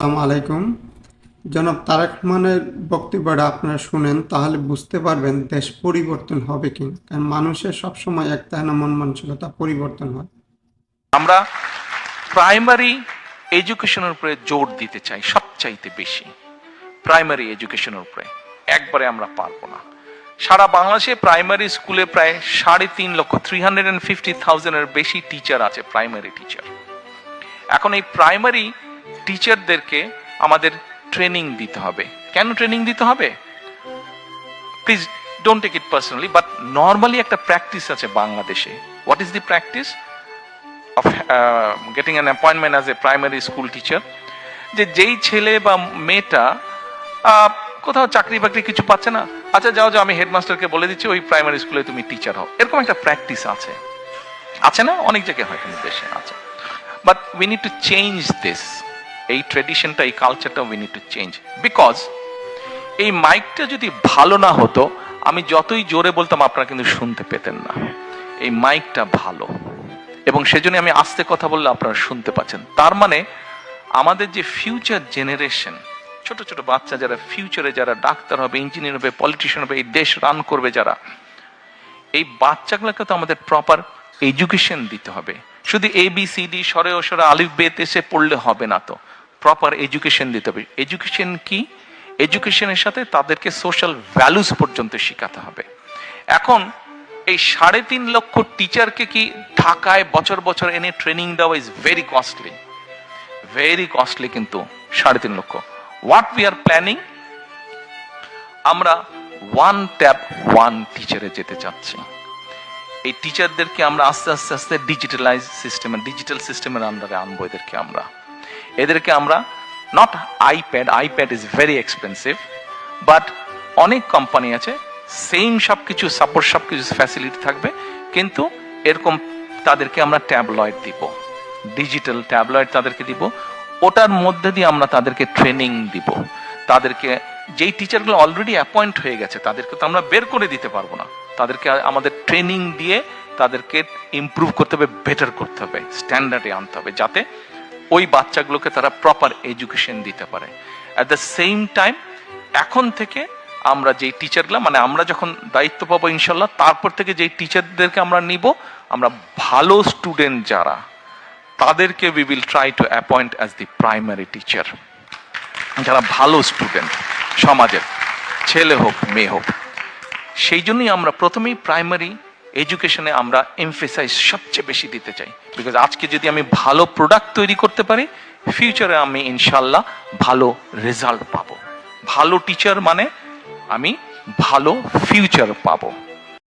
আসসালামু আলাইকুম। জনাব তারেক রহমানের বক্তব্যটা আপনারা শুনেন, তাহলে বুঝতে পারবেন দেশ পরিবর্তন হবে কি। কারণ মানুষের সবসময় একটা না মন মানসিকতা পরিবর্তন হয়। আমরা প্রাইমারি এডুকেশনের উপরে জোর দিতে চাই সবচাইতে বেশি। প্রাইমারি এডুকেশনের উপরে। একবারে আমরা পারব না। সারা বাংলাদেশে প্রাইমারি স্কুলে প্রায় সাড়ে তিন লক্ষ থ্রি হান্ড্রেড ফিফটি থাউজেন্ডের বেশি টিচার আছে প্রাইমারি টিচার এখন এই প্রাইমারি টিচারদেরকে আমাদের ট্রেনিং দিতে হবে। কেন ট্রেনিং দিতে হবে? Please don't take it personally but normally একটা প্র্যাকটিস আছে বাংলাদেশে। What is the practice uh, getting an appointment as a primary school teacher যে যেই ছেলে বা মেয়েটা কোথাও চাকরি বাকরি কিছু পাচ্ছে না আচ্ছা যাও যাও আমি হেডমাস্টারকে বলে দিচ্ছি ওই প্রাইমারি স্কুলে তুমি টিচার হও। এরকম একটা প্র্যাকটিস আছে। আছে না? অনেক জায়গায় হয় কিন্তু দেশে আছে but we need to change this এই ট্রেডিশনটা এই কালচারটা we need to change because এই মাইকটা যদি ভালো না হতো, আমি যতই জোরে বলতাম, আপনারা কিন্তু শুনতে পেতেন না। এই মাইকটা ভালো। এবং সেজন্য আমি আস্তে কথা বললে আপনারা শুনতে পাচ্ছেন। তার মানে আমাদের যে ফিউচার জেনারেশন ছোট ছোট বাচ্চা যারা ফিউচারে যারা ডাক্তার হবে ইঞ্জিনিয়ার হবে পলিটিশিয়ান হবে, এই দেশ রান করবে যারা, এই বাচ্চাগুলোকে তো আমাদের প্রপার এডুকেশন দিতে হবে। শুধু এ বি সি ডি সরে ও সরে আলিফ, বেত এসে পড়লে হবে না তো। প্রপার এডুকেশন দিতে হবে। এডুকেশন কি? এডুকেশনের সাথে তাদেরকে সোশ্যাল ভ্যালুস পর্যন্ত শেখাতে হবে। এখন এই সাড়ে তিন লক্ষ টিচারকে কি ঢাকায় বছর বছর এনে ট্রেনিং দেওয়া is very costly very costly কিন্তু সাড়ে তিন লক্ষ। হোয়াট উই আর প্ল্যানিং আমরা ওয়ান ট্যাপ ওয়ান টিচারে যেতে চাচ্ছি। এই টিচারদেরকে আমরা আস্তে আস্তে আস্তে ডিজিটালাইজ সিস্টেমে ডিজিটাল সিস্টেমের আন্ডারে আনব এদেরকে আমরা। এদেরকে আমরা not iPad iPad is very expensive but অনেক কোম্পানি আছে সেম সব কিছু সাপোর্ট সব কিছু ফ্যাসিলিটি থাকবে, কিন্তু এরকম তাদেরকে আমরা ট্যাবলয়েড দিব ডিজিটাল ট্যাবলয়েড তাদেরকে দিব, ওটার মধ্যে দিয়ে আমরা তাদেরকে ট্রেনিং দিব, তাদেরকে যেই টিচারগুলো অলরেডি অ্যাপয়েন্ট হয়ে গেছে, তাদেরকে তো আমরা বের করে দিতে পারব না, তাদেরকে আমাদের ট্রেনিং দিয়ে তাদেরকে ইমপ্রুভ করতে হবে বেটার করতে হবে স্ট্যান্ডার্ডে আনতে হবে, যাতে ওই বাচ্চাগুলোকে তারা প্রপার এডুকেশন দিতে পারে। অ্যাট দ্য সেম টাইম এখন থেকে আমরা যেই টিচারগুলো মানে আমরা যখন দায়িত্ব পাবো ইনশাল্লাহ তারপর থেকে যেই টিচারদেরকে আমরা নিব, আমরা ভালো স্টুডেন্ট যারা, তাদেরকে we will try to appoint as the primary teacher যারা ভালো স্টুডেন্ট সমাজের, ছেলে হোক, মেয়ে হোক। সেই জন্যই আমরা প্রথমেই প্রাইমারি এডুকেশনে আমরা এমফেসাইজ সবচেয়ে বেশি দিতে চাই। বিকজ আজকে যদি আমি ভালো প্রোডাক্ট তৈরি করতে পারি ফিউচারে আমি ইনশাল্লাহ ভালো রেজাল্ট পাবো। ভালো টিচার মানে আমি ভালো ফিউচার পাবো।